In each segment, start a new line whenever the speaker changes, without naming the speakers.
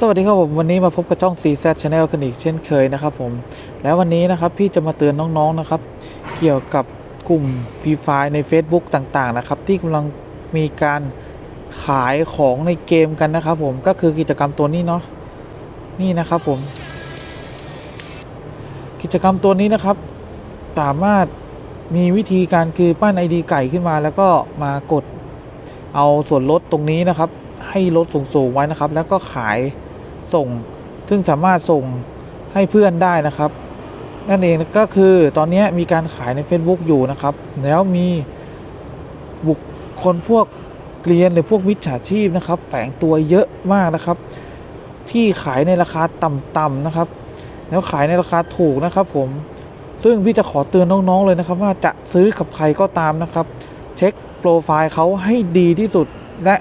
สวัสดีครับผมวันนี้มาพบกับช่อง CZ Channel กันอีกเช่นเคยนะครับผมแล้ววันนี้นะครับพี่จะมาเตือนน้องๆนะครับ เกี่ยวกับกลุ่ม p ีไฟใน Facebook ต่างๆนะครับ ที่กำลังมีการขายของในเกมกันนะครับผมก็คือกิจกรรมตัวนี้เนาะนี่นะครับผม กิจกรรมตัวนี้นะครับ สามารถมีวิธีการคือปั้น ID ไก่ขึ้นมา แล้วก็มากดเอาส่วนลดตรงนี้นะครับให้ลดสูงๆไว้นะครับ แล้วก็ขาย ส่ง ซึ่งสามารถส่งให้เพื่อนได้นะครับ นั่นเองก็คือตอนนี้มีการขายใน Facebook อยู่นะครับ แล้วมีบุคคลพวกเกลียนหรือพวกมิจฉาชีพนะครับ แฝงตัวเยอะมากนะครับ ที่ขายในราคาต่ำๆนะครับ แล้วขายในราคาถูกนะครับ ผม ซึ่งพี่จะขอเตือนน้องๆเลยนะครับ ว่าจะซื้อกับใครก็ตามนะครับ เช็คโปรไฟล์เขาให้ดีที่สุดและ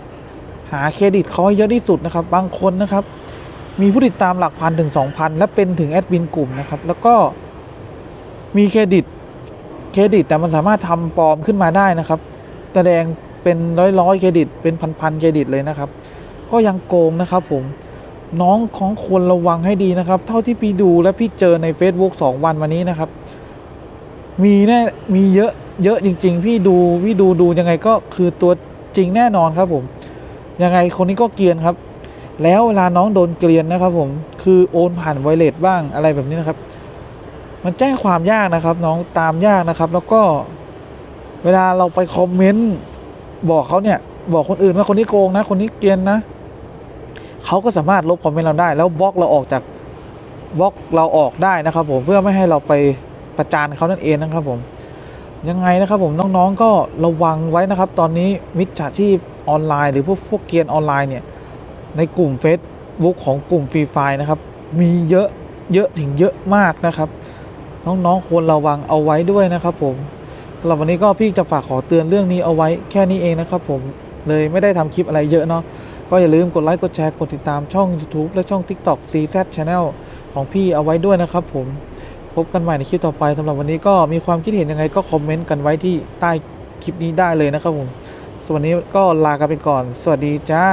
หาเครดิตเขาให้เยอะที่สุดนะครับ บางคนนะครับ มีผู้ติดตามหลักพันถึง 2,000 และเป็นถึงแอดมินกลุ่มนะครับ แล้วก็มีเครดิตเครดิตแต่มันสามารถทำปลอมขึ้นมาได้นะครับ แสดงเป็นร้อยร้อยเครดิต เป็นพันๆเครดิตเลยนะครับ ก็ยังโกงนะครับผมน้องของควรระวังให้ดีนะครับ เท่าที่พี่ดูและพี่เจอใน Facebook 2 วันวันนี้นะครับ มีแน่มีเยอะเยอะจริง ๆ พี่ดูพี่ดูดูยังไงก็คือตัวจริงแน่นอนครับผม ยังไงคนนี้ก็เกียนครับ แล้วเวลาน้องโดนเกรียนนะครับ ผมคือโอนผ่านไวเลสบ้างอะไรแบบนี้นะครับ มันแจ้งความยากนะครับ น้องตามยากนะครับ แล้วก็เวลาเราไปคอมเมนต์บอกเขาเนี่ย บอกคนอื่นว่าคนนี้โกงนะ คนนี้เกรียนนะเขาก็สามารถลบคอมเมนต์เราได้ แล้วบล็อกเราออกจากบล็อกเราออกได้นะครับ ผมเพื่อไม่ให้เราไปประจานเขานั่นเองนะครับ ผมยังไงนะครับ ผมน้องๆก็ระวังไว้นะครับ ตอนนี้มิจฉาชีพออนไลน์ หรือพวกพวกเกียนออนไลน์เนี่ย ในกลุ่ม Facebook ของกลุ่มฟรีไฟนะครับ มีเยอะเยอะถึงเยอะมากนะครับ น้องๆควรระวังเอาไว้ด้วยนะครับ ผมสำหรับวันนี้ก็พี่จะฝากขอเตือนเรื่องนี้เอาไว้แค่นี้เองนะครับ ผมเลยไม่ได้ทำคลิปอะไรเยอะเนาะก็อย่าลืมกดไลค์กดแชร์กดติดตามช่อง YouTube และช่อง TikTok CZ Channel ของพี่เอาไว้ด้วยนะครับ ผมพบกันใหม่ในคลิปต่อไปสำหรับวันนี้ก็มีความคิดเห็นยังไงก็คอมเมนต์กันไว้ที่ใต้คลิปนี้ได้เลยนะครับผมสวนวันนี้ก็ลากันไปก่อน สวัสดีจ้า